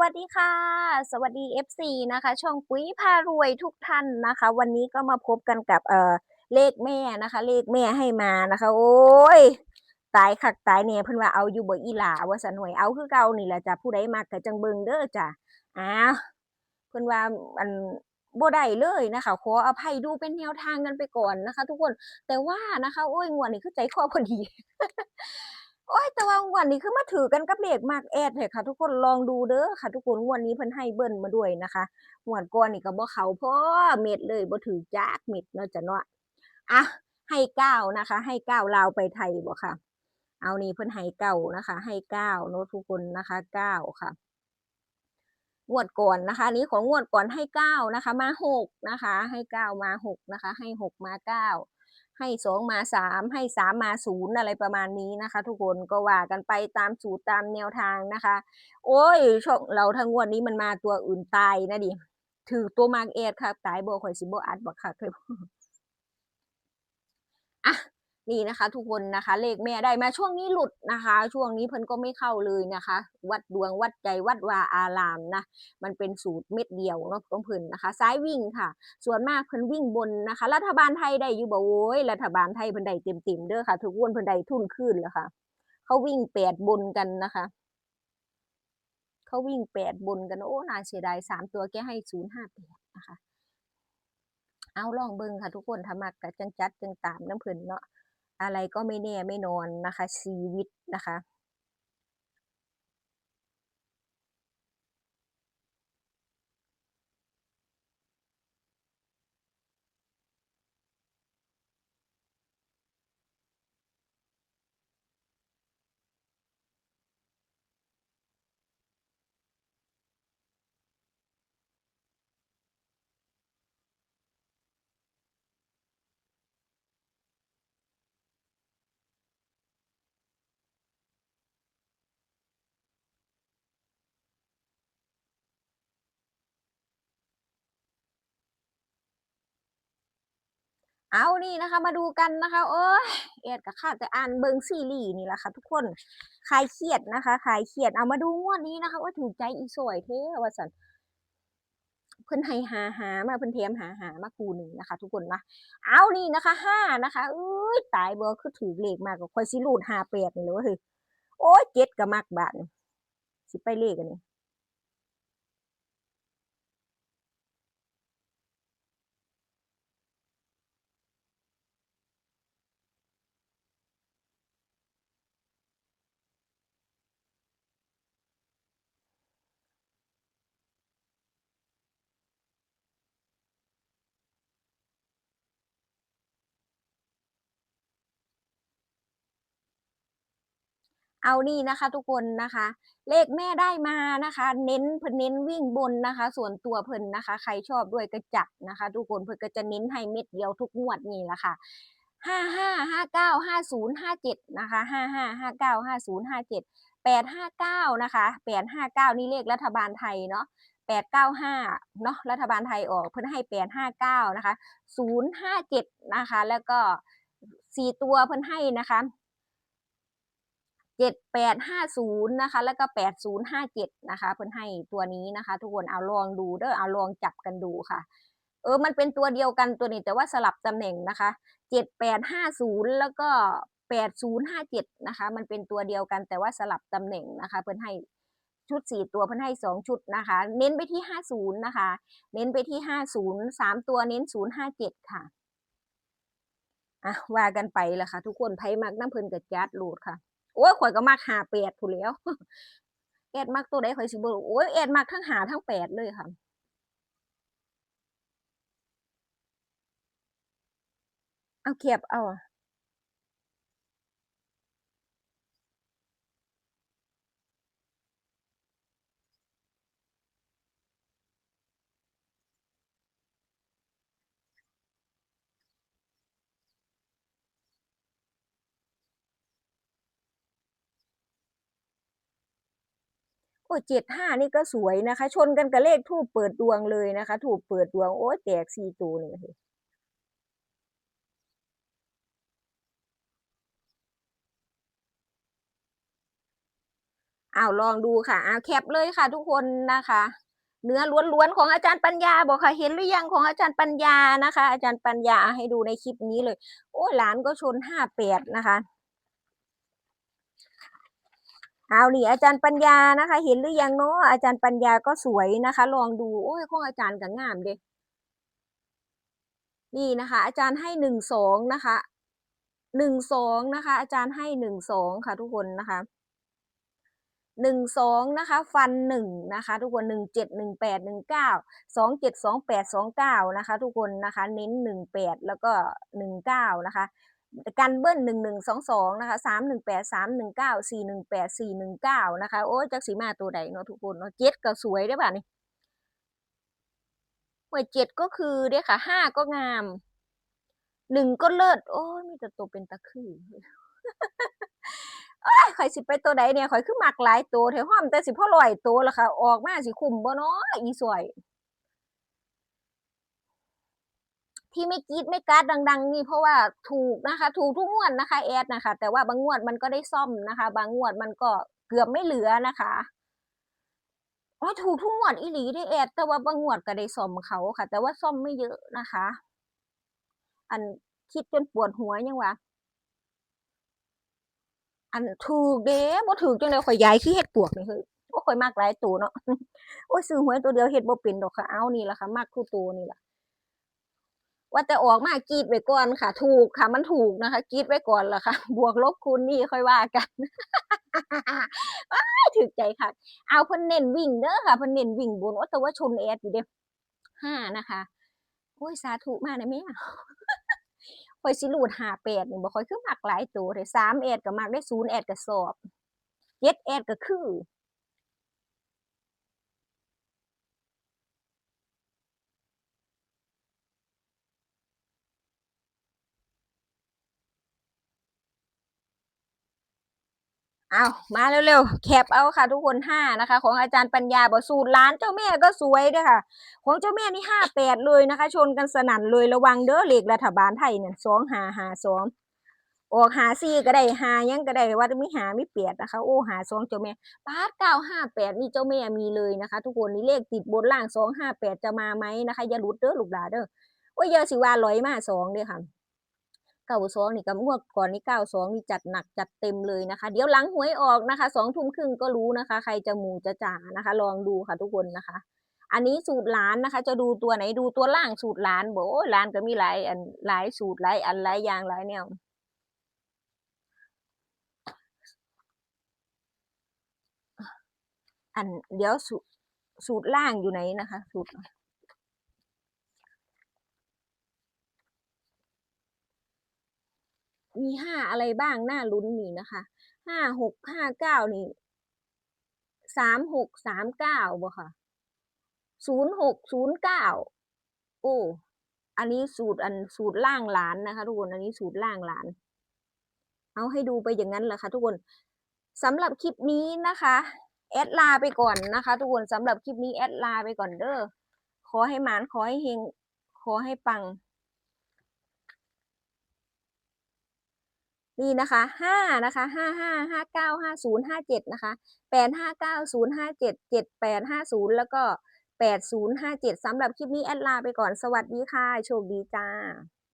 วัสดีค่ะ สวัสดี FC นะคะ ช่องปุ๋ยพารวยทุกท่านนะคะ วันนี้ก็มาพบกันกับเอ่อเลขแม่นะคะ เลขแม่ให้มานะคะ โอ้ยตายคักตายเนี่ยเพิ่นว่าเอาอยู่บ่อีหลาว่าสนวยเอาคือเก่านี่แหละจ้ะผู้ใดมักก็จังเบิงเด้อจ้ะอ้าวเพิ่นว่าอันบ่ได้เลยนะคะขออภัยดูเป็นแนวทางกันไปก่อนนะคะ ทุกคนแต่ว่านะคะ โอ้ยงวดนี้คือใจคอพอดี โอ้ยแต่ว่างวดนี้คือมาถือกันกับเลขมากแอดเลยค่ะ ทุกคนลองดูเด้อค่ะ ทุกคนงวดนี้เพิ่นให้เบิ้ลมาด้วยนะคะงวดก่อนนี่ก็บ่เขาพอเม็ดเลยบ่ถือจักเม็ดเนาะจ้ะเนาะอะให้เก้านะคะ ให้เก้าลาวไปไทยบ่ค่ะ เอานี่เพิ่นให้เก้านะคะ ให้เก้าเนาะทุกคนนะคะเก้าค่ะงวดก่อนนะคะนนี้ของงวดก่อนให้เก้านะคะ มาหกนะคะ ให้เก้ามาหกนะคะ ให้หกมาเก้า ให้สองมาสามให้สามมาศูนย์อะไรประมาณนี้นะคะ ทุกคนก็ว่ากันไปตามสูตรตามแนวทางนะคะ โอ้ยช่องเราทั้งงวดนี้มันมาตัวอื่นตายนะดิถือตัวมากเอดค่ะ ตายบ่ข่อยสิโบอัดบ่ค่ะเคยอะ นี่นะคะทุกคนนะคะ เลขแม่ได้มาช่วงนี้หลุดนะคะ ช่วงนี้เพิ่นก็ไม่เข้าเลยนะคะ วัดดวงวัดใจวัดวาอารามนะ มันเป็นสูตรเม็ดเดียวเนาะของเพิ่นนะคะซ้ายวิ่งค่ะ ส่วนมากเพิ่นวิ่งบนนะคะ รัฐบาลไทยได้อยู่บ่โว้ยรัฐบาลไทยเพิ่นได้เต็มๆเด้อค่ะ ทุกคนเพิ่นได้ทุนขึ้นแล้วค่ะ เขาวิ่งแปดบนกันนะคะเขาวิ่งแปดบนกันโอ้น่าเสียดายสามตัวแกให้ศูนย์ห้าแปดนะคะ เอาลองเบิ่งค่ะ ทุกคนถ้ามักก็จังจัดจังตามน้ำเพิ่นเนาะ อะไรก็ไม่แน่ไม่นอนนะคะ ชีวิตนะคะ เอานี่นะคะ มาดูกันนะคะโอ้ยเอ็ดกับข้าแต่อ่านเบิงซีรีส์นี่แหละค่ะ ทุกคนคลายเครียดนะคะคลายเครียดเอามาดูงวดนี้นะคะ ว่าถูกใจอีสวยเท่ว่าสันเพิ่นให้หาหามาเพิ่นเทียมหาหามาคูหนึ่งนะคะ ทุกคนนะเอานี่นะคะห้านะคะเอ้ยตายเบ่คือถือเลขมากกว่าคอยสิรูดหาแปดนี่เลยว่าเฮ้ยโอ้ยเจ็ดกับมากบาทสิไปเลขกันนี่ เอานี่นะคะทุกคนนะคะ เลขแม่ได้มานะคะ เน้นเพิ่นเน้นวิ่งบนนะคะ ส่วนตัวเพิ่นนะคะ ใครชอบด้วยก็จัดนะคะ ทุกคนเพิ่นก็จะเน้นให้เม็ดเดียวทุกงวดนี่แหละค่ะห้าห้าห้าเก้าห้าศูนย์ห้าเจ็ดนะคะห้าห้าห้าเก้าห้าศูนย์ห้าเจ็ดแปดห้าเก้านะคะแปดห้าเก้านี่เลขรัฐบาลไทยเนาะแปดเก้าห้าเนาะรัฐบาลไทยออกเพิ่นให้แปดห้าเก้านะคะศูนย์ห้าเจ็ดนะคะ แล้วก็สี่ตัวเพิ่นให้นะคะ เจ็ดแปดห้าศูนย์นะคะ แล้วก็แปดศูนย์ห้าเจ็ดนะคะ เพิ่นให้ตัวนี้นะคะ ทุกคนเอาลองดูเด้อเอาลองจับกันดูค่ะ เออมันเป็นตัวเดียวกันตัวนี้แต่ว่าสลับตำแหน่งนะคะเจ็ดแปดห้าศูนย์แล้วก็แปดศูนย์ห้าเจ็ดนะคะ มันเป็นตัวเดียวกันแต่ว่าสลับตำแหน่งนะคะ เพิ่นให้ชุดสี่ตัวเพิ่นให้สองชุดนะคะ เน้นไปที่ห้าศูนย์นะคะ เน้นไปที่ห้าศูนย์สามตัวเน้นศูนย์ห้าเจ็ดค่ะอะว่ากันไปละค่ะ ทุกคนไพ่มักน้ำเพิ่นกับจัดโหลดค่ะ โอ้ยข่อยก็มักหาแปดผู้แล้วแอดมักตัวใดข่อยสิบ่โอ้ยแอดมักทั้งหาทั้งแปดเลยค่ะเอาเขียบเอาอะ เจ็ดห้านี่ก็สวยนะคะ ชนกันกับเลขทูปเปิดดวงเลยนะคะทูปเปิดดวงโอ้ยแตกสี่ตัวนี่เลยอ้าวลองดูค่ะอ้าวแคปเลยค่ะทุกคนนะคะ เนื้อล้วนๆของอาจารย์ปัญญาบอกค่ะ เห็นหรือยังของอาจารย์ปัญญานะคะ อาจารย์ปัญญาให้ดูในคลิปนี้เลย โอ้หลานก็ชนห้าแปดนะคะ เอานี่อาจารย์ปัญญานะคะ เห็นหรือยังเนาะอาจารย์ปัญญาก็สวยนะคะ ลองดูโอ้ยของอาจารย์ก็งามเด้นี่นะคะ อาจารย์ให้หนึ่งสองนะคะหนึ่งสองนะคะ อาจารย์ให้หนึ่งสองค่ะ ทุกคนนะคะหนึ่งสองนะคะ ฟันหนึ่งนะคะ ทุกคนหนึ่งเจ็ดหนึ่งแปดหนึ่งเก้าสองเจ็ดสองแปดสองเก้านะคะ ทุกคนนะคะ เน้นหนึ่งแปดแล้วก็หนึ่งเก้านะคะ กันเบิ้ลหนึ่งหนึ่งสองสองนะคะสามหนึ่งแปดสามหนึ่งเก้าสี่หนึ่งแปดสี่หนึ่งเก้านะคะ โอ้ยจักสีมาตัวใดเนาะทุกคนเนาะเจ็ดก็สวยได้ป่ะนี่หวยเจ็ดก็คือเด้ค่ะห้าก็งามหนึ่งก็เลิศโอ้ยมีแต่ตัวเป็นตะคือเอ้ยข่อยสิไปตัวใดเนี่ยข่อยคือมักหลายตัวแถวห้อมแต่สิพ่อลอยตัวละค่ะ ออกมาสิคุ้มบ่เนาะอีสวย ที่ไม่กรีดไม่การ์ดดัง ๆ นี่เพราะว่าถูกนะคะ ถูกทุกงวดนะคะแอดนะคะ แต่ว่าบางงวดมันก็ได้ซ่อมนะคะ บางงวดมันก็เกือบไม่เหลือนะคะอ๋อถูกทุกงวดอีหลีได้แอด แต่ว่าบางงวดก็ได้ซ่อมเขาค่ะ แต่ว่าซ่อมไม่เยอะนะคะ อันคิดจนปวดหัวยังวะอันถูกเด้บ่ถูกจังได๋ข่อยย้ายคือเฮ็ดปวกนี่เฮ้ยโอ้ข่อยมักหลายตัวเนาะโอ้ยซื้อหวยตัวเดียวเฮ็ดบ่เป็นดอกค่ะเอานี่แหละค่ะมักคู่ตัวนี่แหละ ว่าแต่ออกมากรีดไว้ก่อนค่ะ ถูกค่ะ มันถูกนะคะกรีดไว้ก่อนล่ะค่ะ บวกลบคูณนี่ค่อยว่ากันถูกใจค่ะ เอาเพิ่นเน้นวิ่งเด้อค่ะเพิ่นเน้นวิ่งบนโอ้แต่ว่าชนแอดอยู่เด้ห้านะคะโอ้ยสาธุมากนะแม่ข่อยสิรูด58นี่บ่ค่อยคือมักหลายตัวเด้3แอดก็มักได้0แอดก็ชอบ7แอดก็คือ เอามาเร็วๆแคปเอาค่ะ ทุกคนห้านะคะ ของอาจารย์ปัญญาบอกสูตรร้านเจ้าแม่ก็สวยด้วยค่ะ ของเจ้าแม่นี่ห้าแปดเลยนะคะ ชนกันสนั่นเลยระวังเด้อเลขรัฐบาลไทยเนี่ยสองหาหาสองออกหาซี่ก็ได้หายังก็ได้ว่าไมีหาไม่เปียดนะคะ โอ้หาสองเจ้าแม่ปาดเก้าห้าแปดนี่เจ้าแม่มีเลยนะคะ ทุกคนนี่เลขติดบนล่างสองห้าแปดจะมาไหมนะคะอย่าหลุดเด้อลูกหลานเด้อโอ้ยเยอะสิว่าร้อยมาสองเด้อค่ะ เก้าสองนี่กับงวดก่อนนี่เก้าสองนี่จัดหนักจัดเต็มเลยนะคะ เดี๋ยวหลังหวยออกนะคะสองทุ่มครึ่งก็รู้นะคะ ใครจะหมู่จะจ่านะคะ ลองดูค่ะทุกคนนะคะ อันนี้สูตรล้านนะคะ จะดูตัวไหนดูตัวล่างสูตรล้านบอกโอ้ล้านก็มีหลายอันหลายสูตรหลายอันหลายอย่างหลายแนวอันเดี๋ยวสูสูตรล่างอยู่ไหนนะคะ สูตร มีห้าอะไรบ้างน่าลุ้นนี่นะคะห้าหกห้าเก้านี่สามหกสามเก้าบ่ค่ะศูนย์หกศูนย์เก้าโอ้อันนี้สูตรอันสูตรล่างหลานนะคะ ทุกคนอันนี้สูตรล่างหลาน เอาให้ดูไปอย่างนั้นแหละค่ะ ทุกคนสำหรับคลิปนี้นะคะแอดลาไปก่อนนะคะ ทุกคนสำหรับคลิปนี้แอดลาไปก่อนเด้อขอให้หมานขอให้เฮงขอให้ปัง นี่นะคะห้านะคะห้าห้าห้าเก้าห้าศูนย์ห้าเจ็ดนะคะแปดห้าเก้าศูนย์ห้าเจ็ดเจ็ดแปดห้าศูนย์แล้วก็แปดศูนย์ห้าเจ็ดสำหรับคลิปนี้แอดลาไปก่อนสวัสดีค่ะ โชคดีจ้า